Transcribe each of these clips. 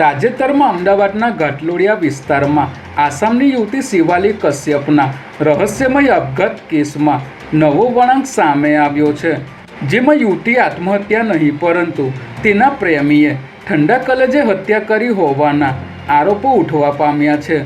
તાજેતરમાં અમદાવાદના ઘાટલોડિયા વિસ્તારમાં આસામની યુવતી શિવાલી કશ્યપના રહસ્યમય અપઘાત કેસમાં નવો વળાંક સામે આવ્યો છે, જેમાં યુવતી આત્મહત્યા નહીં પરંતુ તેના પ્રેમીએ ઠંડા કલેજે હત્યા કરી હોવાના આરોપો ઉઠવા પામ્યા છે.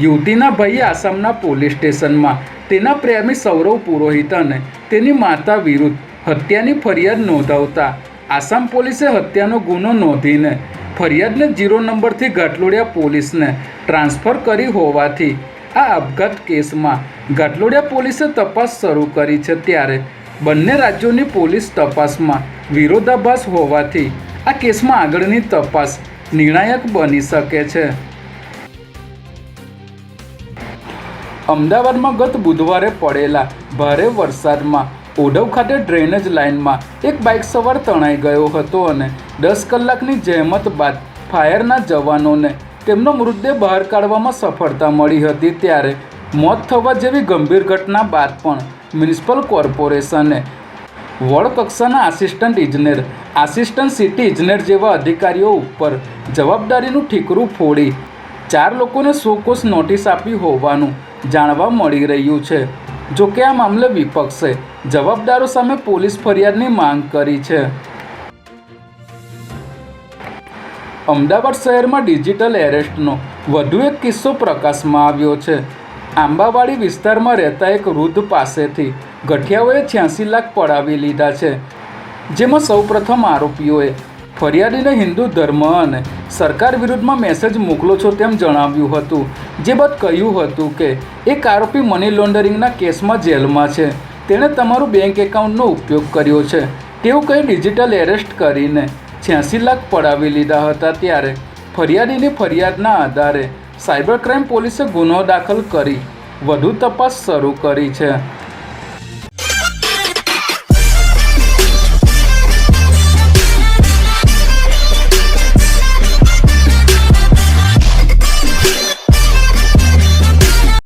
યુવતીના ભાઈએ આસામના પોલીસ સ્ટેશનમાં તેના પ્રેમી સૌરવ પુરોહિત અને તેની માતા વિરુદ્ધ હત્યાની ફરિયાદ નોંધાવતા આસામ પોલીસે હત્યાનો ગુનો નોંધીને ફરિયાદને જીરો નંબરથી ઘાટલોડિયા પોલીસને ટ્રાન્સફર કરી હોવાથી આ આપઘાત કેસમાં ઘાટલોડિયા પોલીસે તપાસ શરૂ કરી છે ત્યારે બંને રાજ્યોની પોલીસ તપાસમાં વિરોધાભાસ હોવાથી આ કેસમાં આગળની તપાસ નિર્ણાયક બની શકે છે. અમદાવાદમાં ગત બુધવારે પડેલા ભારે વરસાદમાં ઓઢવ ખાતે ડ્રેનેજ લાઇનમાં એક બાઇક સવાર તણાઈ ગયો હતો અને દસ કલાકની જહેમત બાદ ફાયરના જવાનોને તેમનો મૃતદેહ બહાર કાઢવામાં સફળતા મળી હતી ત્યારે મોત થવા જેવી ગંભીર ઘટના બાદ પણ મ્યુનિસિપલ કોર્પોરેશને વોર્ડ કક્ષાના આસિસ્ટન્ટ ઇજનેર, આસિસ્ટન્ટ સિટી ઇજનેર જેવા અધિકારીઓ ઉપર જવાબદારીનું ઠીકરું ફોડી ચાર લોકોને સોકોસ નોટિસ આપી હોવાનું જાણવા મળી રહ્યું છે. જો કે આ મામલે વિપક્ષે જવાબદારો સામે પોલીસ ફરિયાદની માંગ કરી છે. અમદાવાદ શહેરમાં ડિજિટલ એરેસ્ટનો વધુ એક કિસ્સો પ્રકાશમાં આવ્યો છે. આંબાવાડી વિસ્તારમાં રહેતા એક વૃદ્ધ પાસેથી ગઠિયાઓએ છ્યાસી લાખ પડાવી લીધા છે. જેમાં સૌપ્રથમ આરોપીઓએ ફરિયાદીને હિન્દુ ધર્મ અને સરકાર વિરુદ્ધમાં મેસેજ મોકલો છો તેમ જણાવ્યું હતું. જે બાદ કહ્યું હતું કે, એક આરોપી મની લોન્ડરિંગના કેસમાં જેલમાં છે. તેણે તમારું બેંક એકાઉન્ટનો ઉપયોગ કર્યો છે. તેવું કંઈ ડિજિટલ એરેસ્ટ કરીને છ્યાસી લાખ પડાવી લીધા હતા ત્યારે. ફરિયાદીની ફરિયાદના આધારે સાયબર ક્રાઇમ પોલીસે ગુનો દાખલ કરી, વધુ તપાસ શરૂ કરી છે.